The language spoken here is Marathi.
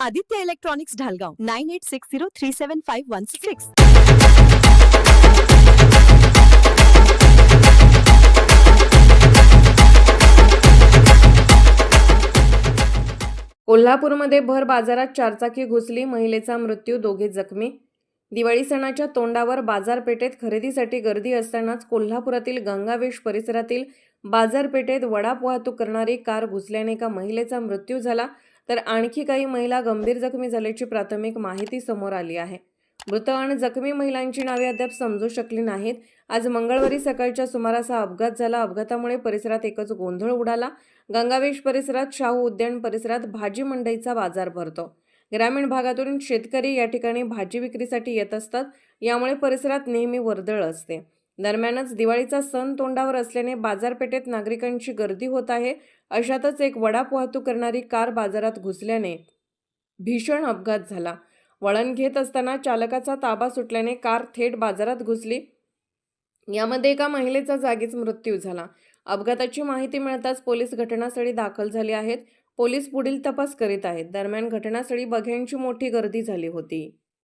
Aditya electronics Dhalgaon nine eight six zero three seven five one six. कोल्हापूरमध्ये भर बाजारात चारचाकी घुसली महिलेचा मृत्यू दोघे जखमी. दिवाळी सणाच्या तोंडावर बाजारपेठेत खरेदीसाठी गर्दी असतानाच कोल्हापुरातील गंगावेश परिसरातील बाजारपेठेत वडाप वाहतूक करणारी कार घुसल्याने एका महिलेचा मृत्यू झाला. तर आणखी काही महिला गंभीर जखमी झाल्याची प्राथमिक माहिती समोर आली आहे. मृत आणि जखमी महिलांची नावे अद्याप समजू शकली नाहीत. आज मंगळवारी सकाळच्या सुमारास हा अपघात झाला. अपघातामुळे परिसरात एकच गोंधळ उडाला. गंगावेश परिसरात शाहू उद्यान परिसरात भाजी मंडईचा बाजार भरतो. ग्रामीण भागातून शेतकरी या ठिकाणी भाजी विक्रीसाठी येत असतात. यामुळे परिसरात नेहमी वर्दळ असते. दरम्यानच दिवाळीचा सण तोंडावर असल्याने बाजारपेठेत नागरिकांची गर्दी होत आहे. अशातच एक वडाप वाहतूक करणारी कार बाजारात घुसल्याने भीषण अपघात झाला. वळण घेत असताना चालकाचा ताबा सुटल्याने कार थेट बाजारात घुसली. यामध्ये एका महिलेचा जागीच मृत्यू झाला. अपघाताची माहिती मिळताच पोलीस घटनास्थळी दाखल झाले आहेत. पोलीस पुढील तपास करीत आहेत. दरम्यान घटनास्थळी बघ्यांची मोठी गर्दी झाली होती.